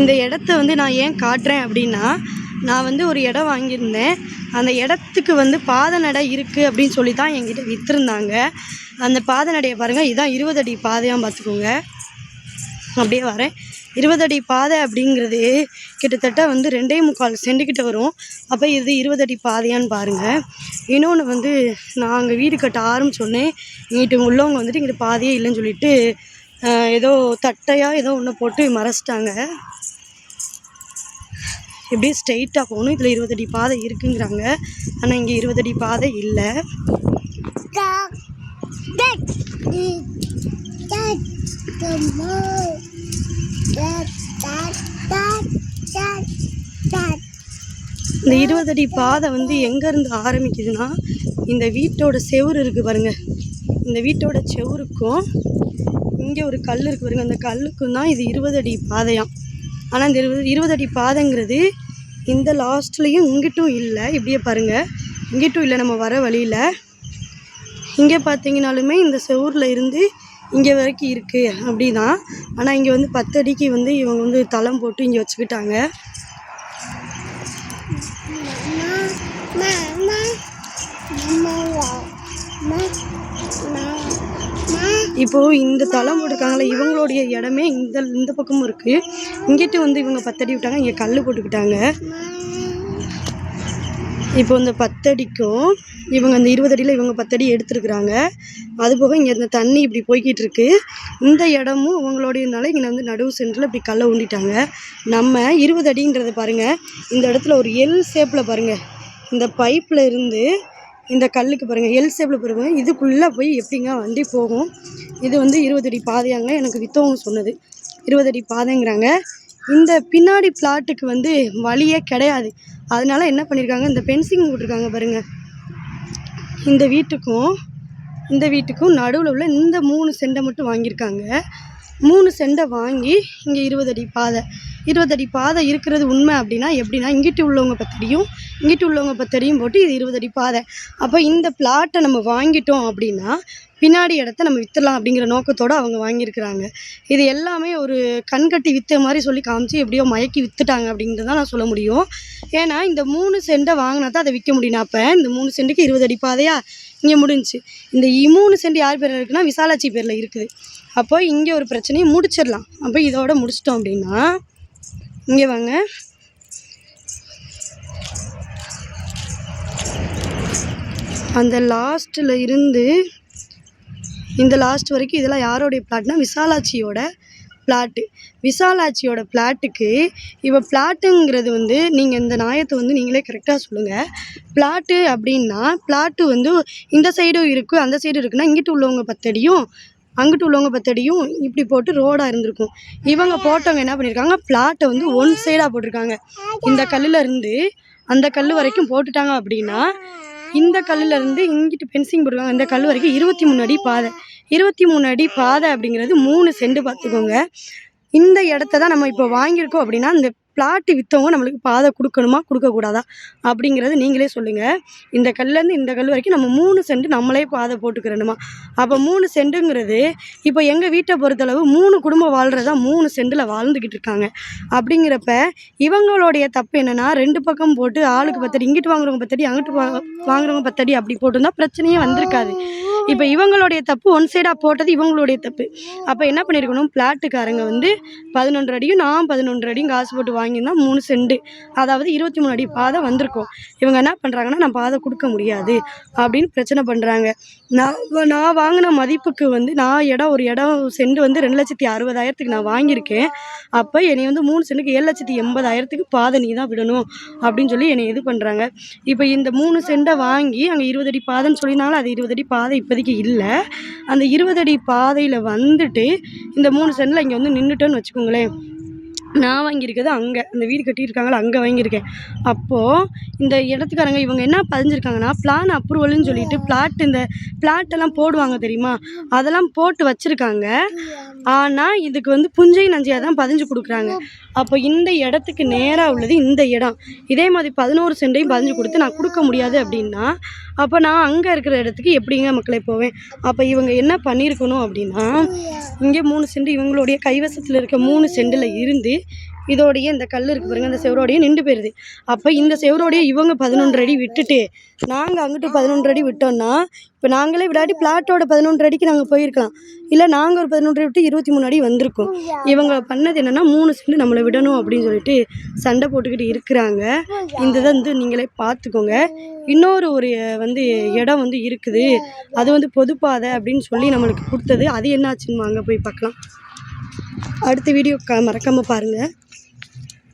இந்த இடத்த வந்து நான் ஏன் காட்டுறேன் அப்படின்னா நான் வந்து ஒரு இடம் வாங்கியிருந்தேன். அந்த இடத்துக்கு வந்து பாதை நடை இருக்குது அப்படின்னு சொல்லி தான் என்கிட்ட விற்றுருந்தாங்க அந்த பாதை நடையை பாருங்கள் இதான் இருபது அடி பாதையாக பார்த்துக்கோங்க. அப்படியே வரேன். இருபது அடி பாதை அப்படிங்கிறது கிட்டத்தட்ட வந்து ரெண்டே முக்கால் சென்ட்டுக்கிட்ட வரும். அப்போ இது இருபது அடி பாதையான்னு பாருங்கள் இன்னொன்று வந்து நான் அங்கே வீடு கட்ட ஆரம்பிச்சோடனே இங்கிட்டு உள்ளவங்க வந்துட்டு இங்கிட்டு பாதையே இல்லைன்னு சொல்லிட்டு ஏதோ தட்டையாக ஏதோ ஒன்று போட்டு மறைச்சிட்டாங்க. எப்படியும் ஸ்ட்ரெயிட்டாக போகணும். இதில் இருபது அடி பாதை இருக்குங்கிறாங்க. ஆனால் இங்கே இருபது அடி பாதை இல்லை. இந்த இருபது அடி பாதை வந்து எங்கேருந்து ஆரம்பிக்குதுன்னா இந்த வீட்டோட செவுரு இருக்குது பாருங்கள் இந்த வீட்டோட செவுருக்கும் இங்கே ஒரு கல் இருக்குது பாருங்க. அந்த கல்லுக்கும் தான் இது இருபது அடி பாதையாம். ஆனால் இந்த இருபது இருபது அடி பாதைங்கிறது இந்த லாஸ்ட்லேயும் இங்கிட்டும் இல்லை இப்படியே பாருங்கள் இங்கிட்டும் இல்லை நம்ம வர வழியில் இங்கே பார்த்தீங்கனாலுமே இந்த செவூரில் இருந்து இங்கே வரைக்கும் இருக்குது அப்படி தான் ஆனால் இங்கே வந்து பத்தடிக்கு வந்து இவங்க வந்து தளம் போட்டு இங்கே வச்சுக்கிட்டாங்க இப்போது இந்த தளம் போட்டிருக்காங்களே இவங்களுடைய இடமே இந்த இந்த பக்கமும் இருக்குது இங்கிட்டு வந்து இவங்க பத்தடி விட்டாங்க இங்கே கல் போட்டுக்கிட்டாங்க. இப்போ இந்த பத்தடிக்கும் இவங்க அந்த இருபது அடியில் இவங்க பத்தடி எடுத்துருக்குறாங்க. அதுபோக இங்கே இந்த தண்ணி இப்படி போய்கிட்டு இருக்கு இந்த இடமும் அவங்களுடையனால இங்கே வந்து நடுவு சென்டரில் இப்படி கல்லை ஊண்டிட்டாங்க. நம்ம இருபது அடின்றதை பாருங்கள் இந்த இடத்துல ஒரு எல் ஷேப்பில் பாருங்கள் இந்த பைப்பில் இருந்து இந்த கல்லுக்கு பாருங்கள் எல் ஷேப்பில் பாருங்கள் இதுக்குள்ளே போய் எப்படிங்க வண்டி போகும்? இது வந்து இருபது அடி பாதையாங்க எனக்கு வித்தவங்க சொன்னது. இருபது அடி பாதைங்கிறாங்க. இந்த பின்னாடி பிளாட்டுக்கு வந்து வழியே கிடையாது. அதனால் என்ன பண்ணியிருக்காங்க இந்த பென்சிங் போட்டிருக்காங்க பாருங்கள் இந்த வீட்டுக்கும் இந்த வீட்டுக்கும் நடுவில் உள்ள இந்த மூணு செண்டை மட்டும் வாங்கியிருக்காங்க. மூணு செண்டை வாங்கி இங்கே இருபது அடி பாதை. இருபது அடி பாதை இருக்கிறது உண்மை அப்படின்னா எப்படின்னா இங்கிட்டு உள்ளவங்க பத்தடியும் இங்கிட்டு உள்ளவங்க பத்தடியும் போட்டு இது இருபது அடி பாதை. அப்போ இந்த பிளாட்டை நம்ம வாங்கிட்டோம் அப்படின்னா பின்னாடி இடத்த நம்ம விற்றுலாம் அப்படிங்கிற நோக்கத்தோடு அவங்க வாங்கியிருக்கிறாங்க. இது எல்லாமே ஒரு கண்கட்டி விற்ற மாதிரி சொல்லி காமிச்சு எப்படியோ மயக்கி விற்றுட்டாங்க அப்படிங்கிறது தான் நான் சொல்ல முடியும். ஏன்னா இந்த மூணு செண்டை வாங்கினா தான் அதை விற்க முடியும். அப்போ இந்த மூணு சென்ட்டுக்கு இருபது அடி பாதையா? இங்கே முடிஞ்சுச்சு. இந்த மூணு செண்டு யார் பேரில் இருக்குன்னா விசாலாட்சி பேரில் இருக்குது. அப்போ இங்கே ஒரு பிரச்சனையை முடிச்சிடலாம். அப்போ இதோட முடிச்சிட்டோம் அப்படின்னா இங்கே வாங்க. அந்த லாஸ்ட்டில் இருந்து இந்த லாஸ்ட் வரைக்கும் இதெல்லாம் யாரோடைய பிளாட்னா விசாலாட்சியோட பிளாட்டு விசாலாட்சியோட பிளாட்டுக்கு இப்போ பிளாட்டுங்கிறது வந்து நீங்கள் இந்த நாயத்தை வந்து நீங்களே கரெக்டாக சொல்லுங்கள் பிளாட்டு அப்படின்னா பிளாட்டு வந்து இந்த சைடும் இருக்குது அந்த சைடும் இருக்குன்னா இங்கிட்டு உள்ளவங்க பத்தடியும் அங்கிட்டு உள்ளவங்க பத்தடியும் இப்படி போட்டு ரோடாக இருந்திருக்கும். இவங்க போட்டவங்க என்ன பண்ணியிருக்காங்க பிளாட்டை வந்து ஒன் சைடாக போட்டிருக்காங்க. இந்த கல்லில் இருந்து அந்த கல் வரைக்கும் போட்டுட்டாங்க அப்படின்னா இந்த கல்லில் இருந்து இங்கிட்டு பென்சிங் போட்டிருக்காங்க. இந்த கல் வரைக்கும் இருபத்தி மூணு அடி பாதை. இருபத்தி மூணு அடி பாதை அப்படிங்கிறது மூணு செண்டு பார்த்துக்கோங்க. இந்த இடத்த தான் நம்ம இப்போ வாங்கியிருக்கோம் அப்படின்னா இந்த பிளாட்டு விற்றவங்க நம்மளுக்கு பாதை கொடுக்கணுமா? கொடுக்கக்கூடாதா? அப்படிங்கிறது நீங்களே சொல்லுங்கள் இந்த கல்லேருந்து இந்த கல் வரைக்கும் நம்ம மூணு சென்ட் நம்மளே பாதை போட்டுக்கிறணுமா? அப்போ மூணு சென்ட்டுங்கிறது இப்போ எங்கள் வீட்டை பொறுத்தளவு மூணு குடும்பம் வாழ்கிறதா மூணு சென்டில் வாழ்ந்துக்கிட்டு இருக்காங்க. அப்படிங்கிறப்ப இவங்களுடைய தப்பு என்னென்னா ரெண்டு பக்கம் போட்டு ஆளுக்கு பத்தடி இங்கிட்டு வாங்குறவங்க பத்தடி அங்கிட்டு வா வாங்குறவங்க பத்தடி அப்படி போட்டிருந்தா பிரச்சனையே வந்திருக்காது. இப்போ இவங்களுடைய தப்பு ஒன் சைடாக போட்டது இவங்களுடைய தப்பு. அப்போ என்ன பண்ணியிருக்கணும் பிளாட்டுக்காரங்க வந்து பதினொன்று அடியும் நான் பதினொன்று அடியும் காசு போட்டு வாங்கியிருந்தா மூணு செண்டு அதாவது இருபத்தி மூணு அடி பாதை வந்திருக்கும். இவங்க என்ன பண்ணுறாங்கன்னா நான் பாதை கொடுக்க முடியாது அப்படின்னு பிரச்சனை பண்ணுறாங்க நான் நான் வாங்கின மதிப்புக்கு வந்து நான் இடம் ஒரு இடம் செண்டு வந்து ரெண்டு லட்சத்தி அறுபதாயிரத்துக்கு நான் வாங்கியிருக்கேன். அப்போ என்னை வந்து மூணு செண்டுக்கு ஏழு லட்சத்தி எண்பதாயிரத்துக்கு பாதை நீ தான் விடணும் அப்படின்னு சொல்லி என்னை இது பண்ணுறாங்க இப்போ இந்த மூணு செண்டை வாங்கி அங்கே இருபது அடி பாதைன்னு சொல்லியிருந்தாலும் அது இருபது அடி பாதை இப்போதைக்கு இல்லை. அந்த இருபது அடி பாதையில் வந்துட்டு இந்த மூணு சென்டில் இங்கே வந்து நின்றுட்டோன்னு வச்சுக்கோங்களேன். நான் வாங்கியிருக்கிறது அங்கே. அந்த வீடு கட்டியிருக்காங்களா அங்கே வாங்கியிருக்கேன். அப்போது இந்த இடத்துக்காரங்க இவங்க என்ன பதிஞ்சிருக்காங்கன்னா பிளான் அப்ரூவல்னு சொல்லிட்டு பிளாட் இந்த பிளாட்டெல்லாம் போடுவாங்க தெரியுமா? அதெல்லாம் போட்டு வச்சுருக்காங்க. ஆனால் இதுக்கு வந்து புஞ்சை நஞ்சையாக தான் பதிஞ்சு கொடுக்குறாங்க. அப்போ இந்த இடத்துக்கு நேராக உள்ளது இந்த இடம். இதே மாதிரி பதினோரு சென்டையும் பதிஞ்சு கொடுத்து நான் கொடுக்க முடியாது அப்படின்னா அப்போ நான் அங்கே இருக்கிற இடத்துக்கு எப்படிங்க மக்களை போவேன்? அப்போ இவங்க என்ன பண்ணியிருக்கணும் அப்படின்னா இங்கே மூணு சென்ட் இவங்களுடைய கைவசத்தில் இருக்க மூணு சென்டில் இருந்து இதோடைய இந்த கல் இருக்கு பாருங்க இந்த செவரோடையே நின்று போயிருது. அப்போ இந்த செவரோடையே இவங்க பதினொன்று அடி விட்டுட்டு நாங்கள் அங்கிட்டு பதினொன்று அடி விட்டோம்னா இப்போ நாங்களே விடாட்டி பிளாட்டோட பதினொன்று அடிக்கு நாங்கள் போயிருக்கலாம். இல்லை நாங்கள் ஒரு பதினொன்று விட்டு இருபத்தி மூணு அடி வந்திருக்கோம். இவங்க பண்ணது என்னென்னா மூணு செண்டு நம்மளை விடணும் அப்படின்னு சொல்லிட்டு சண்டை போட்டுக்கிட்டு இருக்கிறாங்க. இந்த இதை வந்து நீங்களே பார்த்துக்கோங்க. இன்னொரு ஒரு வந்து இடம் வந்து இருக்குது. அது வந்து பொதுப்பாதை அப்படின்னு சொல்லி நம்மளுக்கு கொடுத்தது. அது என்னாச்சுன்னு வாங்க போய் பார்க்கலாம். அடுத்த வீடியோ க மறக்காமல் பாருங்கள்